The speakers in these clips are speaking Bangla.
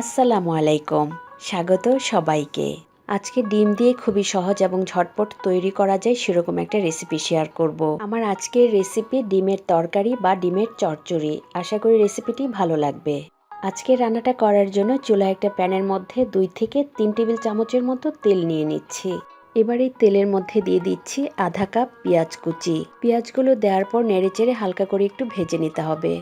আসসালামু আলাইকুম। স্বাগত সবাইকে। আজকে ডিম দিয়ে খুবই সহজ এবং ঝটপট তৈরি করা যায় সেরকম একটা রেসিপি শেয়ার করব। আমার আজকের রেসিপি ডিমের তরকারি বা ডিমের চচ্চড়ি। আশা করি রেসিপিটি ভালো লাগবে। আজকে রান্নাটা করার জন্য চুলা একটা প্যানের মধ্যে দুই থেকে তিন টেবিল চামচের মতো তেল নিয়ে নিচ্ছি। এবার এই তেলের মধ্যে দিয়ে দিচ্ছি আধা কাপ পেঁয়াজ কুচি। পেঁয়াজগুলো দেওয়ার পর নেড়েচেড়ে হালকা করে একটু ভেজে নিতে হবে।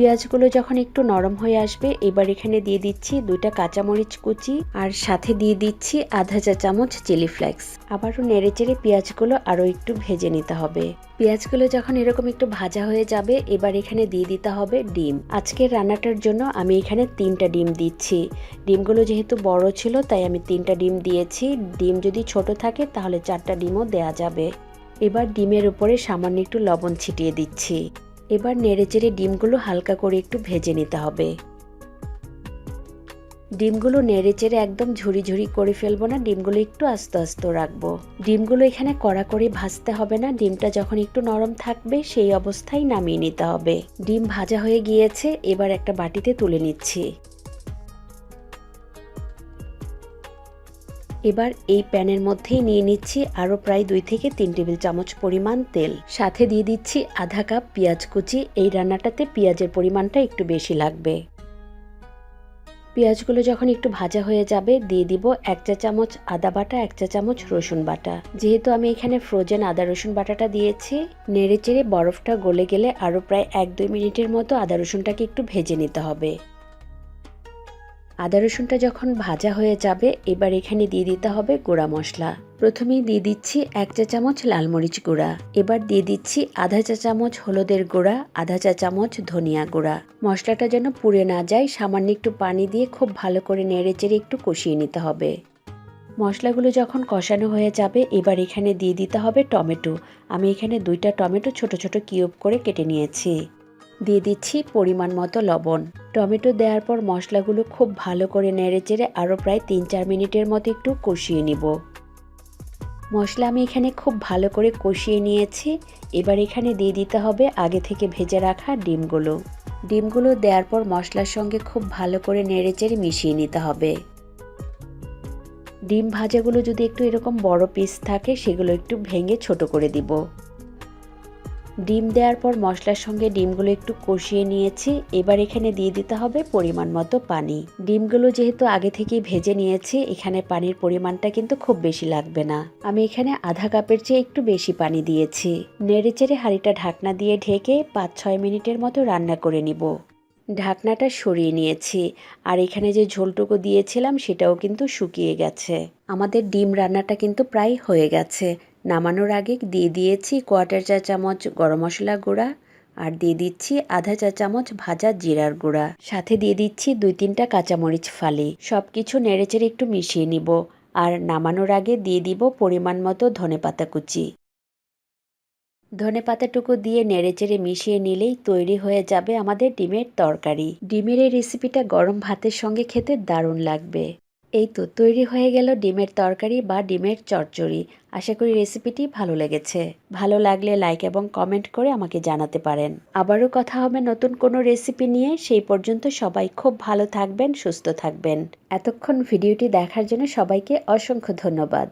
পেঁয়াজগুলো যখন একটু নরম হয়ে আসবে, এবার এখানে দিয়ে দিচ্ছি দুইটা কাঁচামরিচ কুচি আর সাথে দিয়ে দিচ্ছি আধা চা চামচ চিলি ফ্লেক্স। আবারও নেড়ে চেড়ে পেঁয়াজগুলো আরও একটু ভেজে নিতে হবে। পেঁয়াজগুলো যখন এরকম একটু ভাজা হয়ে যাবে, এবার এখানে দিয়ে দিতে হবে ডিম। আজকের রান্নাটার জন্য আমি এখানে তিনটা ডিম দিচ্ছি। ডিমগুলো যেহেতু বড় ছিল, তাই আমি তিনটা ডিম দিয়েছি। ডিম যদি ছোট থাকে, তাহলে চারটা ডিমও দেয়া যাবে। এবার ডিমের উপরে সামান্য একটু লবণ ছিটিয়ে দিচ্ছি। এবার নেড়েচেড়ে ডিমগুলো হালকা করে একটু ভেজে নিতে হবে। ডিমগুলো নেড়েচেড়ে একদম ঝুড়ি ঝুড়ি করে ফেলব না, ডিমগুলো একটু আস্তে আস্তে রাখব। ডিমগুলো এখানে কড়া করে ভাজতে হবে না, ডিমটা যখন একটু নরম থাকবে সেই অবস্থায় নামিয়ে নিতে হবে। ডিম ভাজা হয়ে গিয়েছে, এবার একটা বাটিতে তুলে নিচ্ছি। এবার এই প্যানের মধ্যেই নিয়ে নিচ্ছি আরও প্রায় দুই থেকে তিন টেবিল চামচ পরিমাণ তেল। সাথে দিয়ে দিচ্ছি আধা কাপ পেঁয়াজ কুচি। এই রান্নাটাতে পেঁয়াজের পরিমাণটা একটু বেশি লাগবে। পেঁয়াজগুলো যখন একটু ভাজা হয়ে যাবে, দিয়ে দিব এক চা চামচ আদা বাটা, এক চা চামচ রসুন বাটা। যেহেতু আমি এখানে ফ্রোজেন আদা রসুন বাটাটা দিয়েছি নেড়ে চেড়ে বরফটা গলে গেলে আরও প্রায় এক দুই মিনিটের মতো আদা রসুনটাকে একটু ভেজে নিতে হবে। আদা রসুনটা যখন ভাজা হয়ে যাবে, এবার এখানে দিয়ে দিতে হবে গুঁড়া মশলা। প্রথমেই দিয়ে দিচ্ছি এক চা চামচ লাল মরিচ গুঁড়া। এবার দিয়ে দিচ্ছি আধা চা চামচ হলুদের গুঁড়া, আধা চা চামচ ধনিয়া গুঁড়া। মশলাটা যেন পুড়ে না যায়, সামান্য একটু পানি দিয়ে খুব ভালো করে নেড়ে চেড়ে একটু কষিয়ে নিতে হবে। মশলাগুলো যখন কষানো হয়ে যাবে, এবার এখানে দিয়ে দিতে হবে টমেটো। আমি এখানে দুইটা টমেটো ছোট ছোট কিউব করে কেটে নিয়েছি। দিয়ে দিচ্ছি পরিমাণ মতো লবণ। টমেটো দেওয়ার পর মশলাগুলো খুব ভালো করে নেড়ে চেড়ে আরও প্রায় তিন চার মিনিটের মতো একটু কষিয়ে নিব। মশলা আমি এখানে খুব ভালো করে কষিয়ে নিয়েছি। এবার এখানে দিয়ে দিতে হবে আগে থেকে ভেজে রাখা ডিমগুলো। ডিমগুলো দেওয়ার পর মশলার সঙ্গে খুব ভালো করে নেড়ে চেড়ে মিশিয়ে নিতে হবে। ডিম ভাজাগুলো যদি একটু এরকম বড় পিস থাকে, সেগুলো একটু ভেঙে ছোট করে দিব। ডিম দেওয়ার পর মশলার সঙ্গে ডিমগুলো একটু কষিয়ে নিয়েছি। এবার এখানে দিয়ে দিতে হবে পরিমাণ মতো পানি। ডিমগুলো যেহেতু আগে থেকেই ভেজে নিয়েছি, এখানে পানির পরিমাণটা কিন্তু খুব বেশি লাগবে না। আমি এখানে আধা কাপের চেয়ে একটু বেশি পানি দিয়েছি। নেড়েচেড়ে হাঁড়িটা ঢাকনা দিয়ে ঢেকে পাঁচ ছয় মিনিটের মতো রান্না করে নিব। ঢাকনাটা সরিয়ে নিয়েছি। আর এখানে যে ঝোলটুকু দিয়েছিলাম, সেটাও কিন্তু শুকিয়ে গেছে। আমাদের ডিম রান্নাটা কিন্তু প্রায় হয়ে গেছে। নামানোর আগে দিয়ে দিয়েছি কোয়ার্টার চা চামচ গরম মশলা গুঁড়া আর দিয়ে দিচ্ছি আধা চা চামচ ভাজা জিরার গুঁড়া। সাথে দিয়ে দিচ্ছি দুই তিনটা কাঁচামরিচ ফালি। সব কিছু নেড়েচেড়ে একটু মিশিয়ে নিব আর নামানোর আগে দিয়ে দিব পরিমাণ মতো ধনে পাতা কুচি। ধনে পাতাটুকু দিয়ে নেড়েচেড়ে মিশিয়ে নিলেই তৈরি হয়ে যাবে আমাদের ডিমের তরকারি। ডিমের এই রেসিপিটা গরম ভাতের সঙ্গে খেতে দারুণ লাগবে। এই তো তৈরি হয়ে গেল ডিমের তরকারি বা ডিমের চচ্চড়ি। আশা করি রেসিপিটি ভালো লেগেছে। ভালো লাগলে লাইক এবং কমেন্ট করে আমাকে জানাতে পারেন। আবারও কথা হবে নতুন কোনো রেসিপি নিয়ে। সেই পর্যন্ত সবাই খুব ভালো থাকবেন, সুস্থ থাকবেন। এতক্ষণ ভিডিওটি দেখার জন্য সবাইকে অসংখ্য ধন্যবাদ।